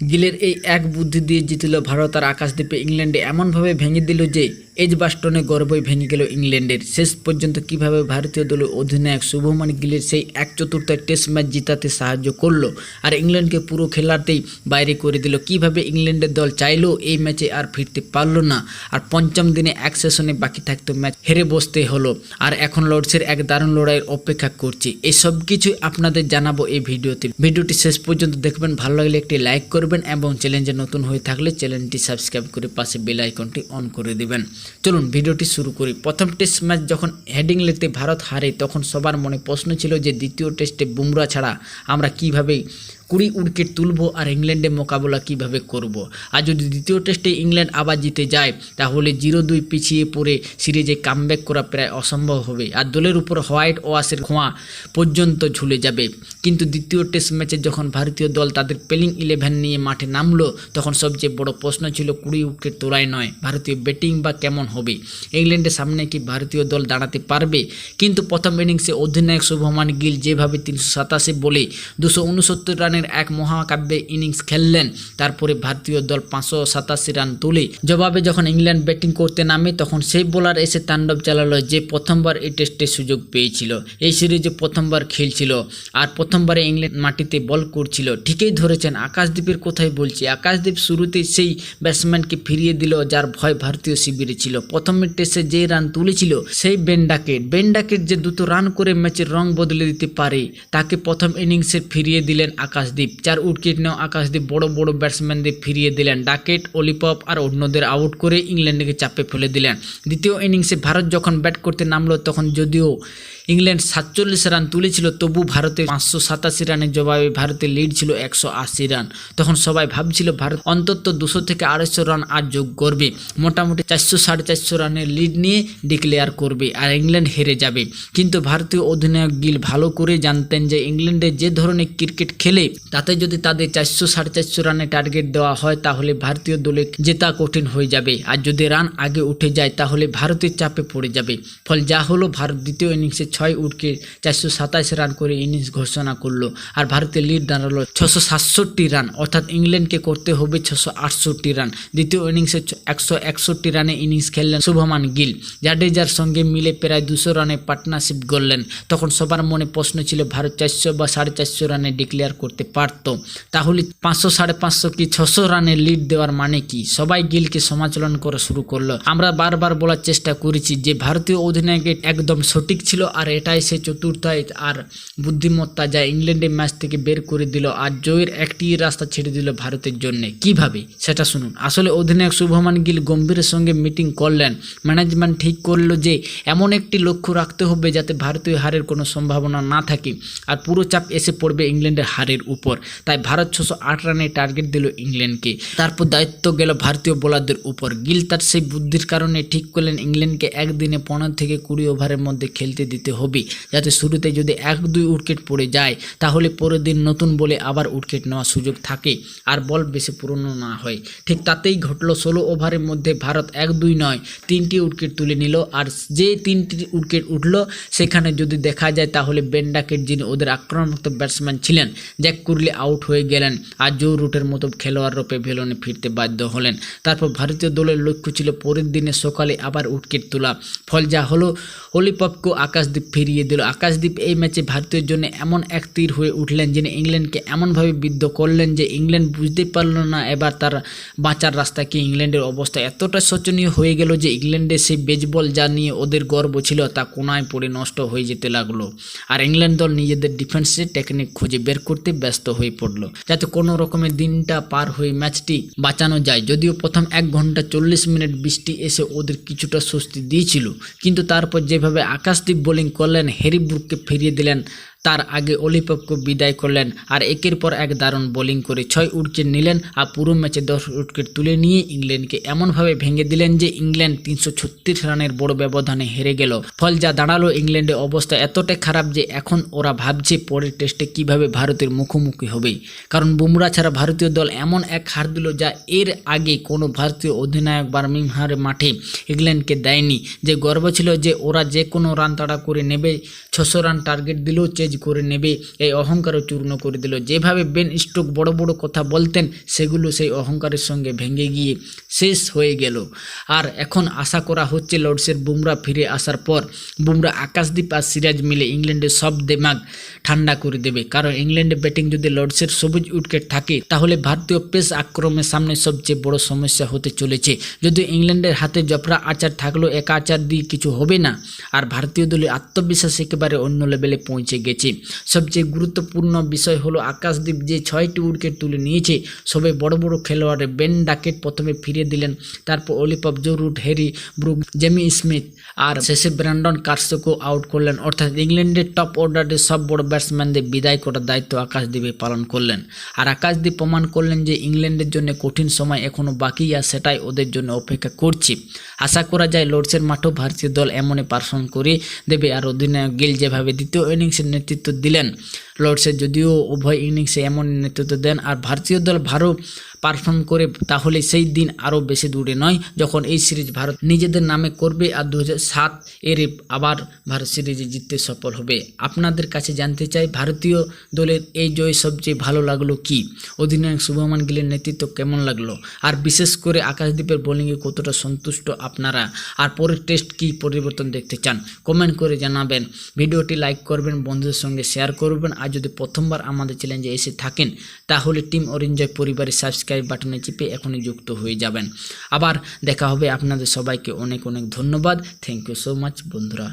গিলের এই এক বুদ্ধি দিয়ে জিতিল ভারত আর আকাশদ্বীপে ইংল্যান্ডে এমনভাবে ভেঙে দিল যে এজ বাস্টনে গর্বই ভেঙে গেল ইংল্যান্ডের। শেষ পর্যন্ত কীভাবে ভারতীয় দলের অধিনায়ক শুভমান গিলের সেই এক চতুর্থায় টেস্ট ম্যাচ জিতাতে সাহায্য করল আর ইংল্যান্ডকে পুরো খেলাতেই বাইরে করে দিল। কীভাবে ইংল্যান্ডের দল চাইলেও এই ম্যাচে আর ফিরতে পারল না? আর পঞ্চম দিনে এক সেশনে বাকি থাকতো ম্যাচ হেরে বসতে হলো। আর এখন লর্ডসের এক দারুণ লড়াইয়ের অপেক্ষা করছে। এই সব কিছুই আপনাদের জানাব এই ভিডিওতে। ভিডিওটি শেষ পর্যন্ত দেখবেন। ভালো লাগলে একটি লাইক করবেন এবং চ্যানেলে নতুন হয়ে থাকলে চ্যানেলটি সাবস্ক্রাইব করে পাশে বেল আইকনটি অন করে দিবেন। চলুন ভিডিওটি শুরু করি। প্রথম টেস্ট ম্যাচ যখন হেডিং লেতে ভারত হারে, তখন সবার মনে প্রশ্ন ছিল যে দ্বিতীয় টেস্টে বুমরা ছাড়া আমরা কীভাবে কুড়ি উইকেট তুলব আর ইংল্যান্ডে মোকাবেলা কীভাবে করব। আর যদি দ্বিতীয় টেস্টে ইংল্যান্ড আবার জিতে যায়, তাহলে জিরো দুই পিছিয়ে পড়ে সিরিজে কামব্যাক করা প্রায় অসম্ভব হবে। আর দলের উপর হোয়াইট ওয়াশের খোঁয়া পর্যন্ত ঝুলে যাবে। কিন্তু দ্বিতীয় টেস্ট ম্যাচে যখন ভারতীয় দল তাদের পেলিং ইলেভেন নিয়ে মাঠে নামলো, তখন সবচেয়ে বড় প্রশ্ন ছিল কুড়ি উইকেট তোলাই নয়, ভারতীয় ব্যাটিং বা কেমন হবে? ইংল্যান্ডের সামনে কি ভারতীয় দল দাঁড়াতে পারবে? কিন্তু প্রথম ইনিংসে অধিনায়ক শুভমান গিল যেভাবে তিনশো সাতাশি বলে দুশো উনসত্তর রানের এক মহাকাব্যে ইনিংস খেললেন। তারপরে ভারতীয় দল পাঁচশো সাতাশি রান তুলে জবাবে যখন ইংল্যান্ড ব্যাটিং করতে নামে, তখন সেই বোলার এসে তাণ্ডব চালালো যে প্রথমবার এই টেস্টে সুযোগ পেয়েছিল। এই সিরিজে প্রথমবার খেলছিল আর প্রথমবারে ইংল্যান্ড মাটিতে বল করছিল। ঠিকই ধরেছেন আকাশদ্বীপের কোথায় বলছি। আকাশদ্বীপ শুরুতেই সেই ব্যাটসম্যানকে ফিরিয়ে দিল, যার ভয় ভারতীয় শিবিরে ছিল। প্রথমে টেস্টে যে রান তুলেছিল, সেই বেন্ডাকেট বেন্ডাকেট যে দুটো রান করে ম্যাচের রং বদলে দিতে পারে, তাকে প্রথম ইনিংসে ফিরিয়ে দিলেন আকাশদ্বীপ চার উইকেট নেওয়া আকাশদ্বীপ বড় বড় ব্যাটসম্যানদের ফিরিয়ে দিলেন। ডাকেট, অলিপপ আর অন্যদের আউট করে ইংল্যান্ডকে চাপে ফেলে দিলেন। দ্বিতীয় ইনিংসে ভারত যখন ব্যাট করতে নামলো, তখন যদিও ইংল্যান্ড সাতচল্লিশ রান তুলেছিল, তবু ভারতের পাঁচশো সাতাশি রানের জবাবে ভারতের লিড ছিল একশো আশি রান। তখন সবাই ভাবছিল, ভারত অন্তত দুশো থেকে আড়াইশো রান আর যোগ করবে। মোটামুটি চারশো সাড়ে চারশো রানের লিড নিয়ে ডিক্লেয়ার করবে আর ইংল্যান্ড হেরে যাবে। কিন্তু ভারতীয় অধিনায়ক গিল ভালো করে জানতেন যে ইংল্যান্ডে যে ধরনের ক্রিকেট খেলে তাতে যদি তাদের চারশো, সাড়ে চারশো রানে টার্গেট দেওয়া হয়, তাহলে ভারতীয় দলে জেতা কঠিন হয়ে যাবে। আর যদি রান আগে উঠে যায়, তাহলে ভারতের চাপে পড়ে যাবে। ফল যা হলো, ভারত দ্বিতীয় ইনিংসে ছয় উইকেট, চারশো সাতাশ রান করে ইনিংস ঘোষণা করল। আর ভারতের লিড দাঁড়াল ছশো সাতষট্টি রান, অর্থাৎ ইংল্যান্ডকে করতে হবে ছশো আটষট্টি রান। দ্বিতীয় ইনিংসে একশো একষট্টি রানে ইনিংস খেললেন শুভমান গিল। জাডেজার সঙ্গে মিলে প্রায় দুশো রানে পার্টনারশিপ গড়লেন। তখন সবার মনে প্রশ্ন ছিল, ভারত চারশো বা সাড়ে চারশো রানে ডিক্লেয়ার করতে পারত। তাহলে পাঁচশো, সাড়ে পাঁচশো কি ছশো রানের লিড দেওয়ার মানে কি? সবাই গিলকে সমালোচনা করা শুরু করল। আমরা বারবার বলার চেষ্টা করেছি যে ভারতীয় অধিনায়কের একদম সঠিক ছিল আর এটাই সে চতুর্থায় আর বুদ্ধিমত্তা যা ইংল্যান্ডের ম্যাচ থেকে বের করে দিল আর জয়ের একটি রাস্তা ছেড়ে দিল ভারতের জন্য। কীভাবে? সেটা শুনুন। আসলে অধিনায়ক শুভমান গিল গম্ভীরের সঙ্গে মিটিং করলেন। ম্যানেজমেন্ট ঠিক করল যে এমন একটি লক্ষ্য রাখতে হবে যাতে ভারতীয় হারের কোনো সম্ভাবনা না থাকে আর পুরো চাপ এসে পড়বে ইংল্যান্ডের হারের উপর। তাই ভারত ছশো আট রানের টার্গেট দিল ইংল্যান্ডকে। তারপর দায়িত্ব গেল ভারতীয় বোলারদের উপর। গিল তার সেই বুদ্ধির কারণে ঠিক করলেন ইংল্যান্ডকে একদিনে পনেরো থেকে কুড়ি ওভারের মধ্যে খেলতে দিতে হবে। যাতে শুরুতে যদি এক দুই উইকেট পড়ে যায়, তাহলে পরের দিন নতুন বলে আবার উইকেট নেওয়ার সুযোগ থাকে আর বল বেশি পুরনো না হয়। ঠিক তাতেই ঘটলো ষোলো ওভারের মধ্যে ভারত এক দুই নয় তিনটি উইকেট তুলে নিল আর যে তিনটি উইকেট উঠল, সেখানে যদি দেখা যায় তাহলে বেন্ডাকেট যিনি ওদের আক্রমণাত্মক ব্যাটসম্যান ছিলেন, জ্যাক কুরলি আউট হয়ে গেলেন আর জো রুটের মতো খেলোয়াড়রা পেভিলনে ফিরতে বাধ্য হলেন। তারপর ভারতীয় দলের লক্ষ্য ছিল পরের দিনে সকালে আবার উইকেট তোলা। ফল যা হলো অলিপপকে আকাশদ্বীপ ফিরিয়ে দিল। আকাশদ্বীপ এই ম্যাচে ভারতীয় জন্য এমন এক তীর হয়ে উঠলেন যিনি ইংল্যান্ডকে এমনভাবে বিদ্ধ করলেন যে ইংল্যান্ড বুঝতে পারল না এবার তার বাঁচার রাস্তা কি ইংল্যান্ডের অবস্থা। এতটা শোচনীয় হয়ে গেল যে ইংল্যান্ডের সেই বেজবল যা নিয়ে ওদের গর্ব ছিল তা কোনায় পড়ে নষ্ট হয়ে যেতে লাগল। আর ইংল্যান্ড দল নিজেদের ডিফেন্সে টেকনিক খুঁজে বের করতে ব্যস্ত হয়ে পড়ল। যাতে কোনো রকমের দিনটা পার হয়ে ম্যাচটি বাঁচানো যায়। যদিও প্রথম এক ঘণ্টা চল্লিশ মিনিট বৃষ্টি এসে ওদের কিছুটা স্বস্তি দিয়েছিল। কিন্তু তারপর যেভাবে আকাশদীপ বোলিং করলেন, হ্যারি ফিরিয়ে দিলেন তার আগে অলিপপকে বিদায় করলেন আর একের পর এক দারুণ বোলিং করে ছয় উইকেট নিলেন আর পুরো ম্যাচে দশ উইকেট তুলে নিয়ে ইংল্যান্ডকে এমনভাবে ভেঙে দিলেন যে ইংল্যান্ড তিনশো ছত্রিশ রানের বড় ব্যবধানে হেরে গেল। ফল যা দাঁড়াল ইংল্যান্ডের অবস্থা এতটাই খারাপ যে এখন ওরা ভাবছে পরের টেস্টে কীভাবে ভারতের মুখোমুখি হবে। কারণ বুমরা ছাড়া ভারতীয় দল এমন এক হার দিল যা এর আগে কোনো ভারতীয় অধিনায়ক বার্মিংহার মাঠে ইংল্যান্ডকে দেয়নি। যে গর্ব ছিল যে ওরা যে কোনো রান তাড়া করে নেবে, ছশো রান টার্গেট দিলেও চেজ করে নেবে, এই অহংকারও চূর্ণ করে দিল। যেভাবে বেন স্টোক বড় বড় কথা বলতেন, সেগুলো সেই অহংকারের সঙ্গে ভেঙে গিয়ে শেষ হয়ে গেল। আর এখন আশা করা হচ্ছে লর্ডসের বুমরা ফিরে আসার পর, বুমরা আকাশদ্বীপ আর সিরাজ মিলে ইংল্যান্ডের সব দেমাগ ঠান্ডা করে দেবে। কারণ ইংল্যান্ডে ব্যাটিং যদি লর্ডসের সবুজ উইকেট থাকে, তাহলে ভারতীয় পেস আক্রমণের সামনে সবচেয়ে বড় সমস্যা হতে চলেছে। যদি ইংল্যান্ডের হাতে জফরা আচার থাকলেও একা আচার দিয়ে কিছু হবে না, আর ভারতীয় দলের আত্মবিশ্বাস একেবারে অন্য লেভেলে পৌঁছে গেছে। সবচেয়ে গুরুত্বপূর্ণ বিষয় হলো আকাশদ্বীপ যে ছয়টি উইকেট তুলে নিয়েছে, সবে বড় বড় খেলোয়াড়ে বেন ডাকেট প্রথমে ফিরিয়ে দিলেন, তারপর Ollie Pope Joe Root Harry, Brook, Jamie Smith আর শেষে ব্র্যান্ডন কার্সোকেও আউট করলেন। অর্থাৎ ইংল্যান্ডের টপ অর্ডারের সব বড় ব্যাটসম্যানদের বিদায় করার দায়িত্ব আকাশদ্বীপে পালন করলেন। আর আকাশদ্বীপ প্রমাণ করলেন যে ইংল্যান্ডের জন্য কঠিন সময় এখনও বাকি আর সেটাই ওদের জন্য অপেক্ষা করছে। আশা করা যায়, লর্ডসের মাঠেও ভারতীয় দল এমনই পারফর্ম করে দেবে আর অধিনায়ক গিল যেভাবে দ্বিতীয় ইনিংসের নেতৃত্ব দিলেন। লর্ডসের যদিও উভয় ইনিংসে এমন নেতৃত্ব দেন, আর ভারতীয় দল ভালো পারফর্ম করে, তাহলে সেই দিন আরও বেশি দূরে নয়, যখন এই সিরিজ ভারত নিজেদের নামে করবে, আর দু সাত এর আবার ভারত সিরিজে জিততে সফল হবে। আপনাদের কাছে জানতে চাই, ভারতীয় দলের এই জয় সবচেয়ে ভালো লাগল কি? অধিনায়ক শুভমান গিলের নেতৃত্ব কেমন লাগল? আর বিশেষ করে আকাশদ্বীপের বোলিংয়ে কতটা সন্তুষ্ট আপনারা? আর পরের টেস্ট কি পরিবর্তন দেখতে চান? কমেন্ট করে জানাবেন। ভিডিওটি লাইক করবেন, বন্ধুদের সঙ্গে শেয়ার করবেন। আর যদি প্রথমবার আমাদের চ্যালেঞ্জে এসে থাকেন, তাহলে টিম অরিঞ্জয় পরিবারের সাবস্ক্রাইব বাটনে চেপে এখনই যুক্ত হয়ে যাবেন। আবার দেখা হবে আপনাদের সবাইকে অনেক অনেক ধন্যবাদ। থ্যাংক ইউ সো মাচ বন্ধুরা।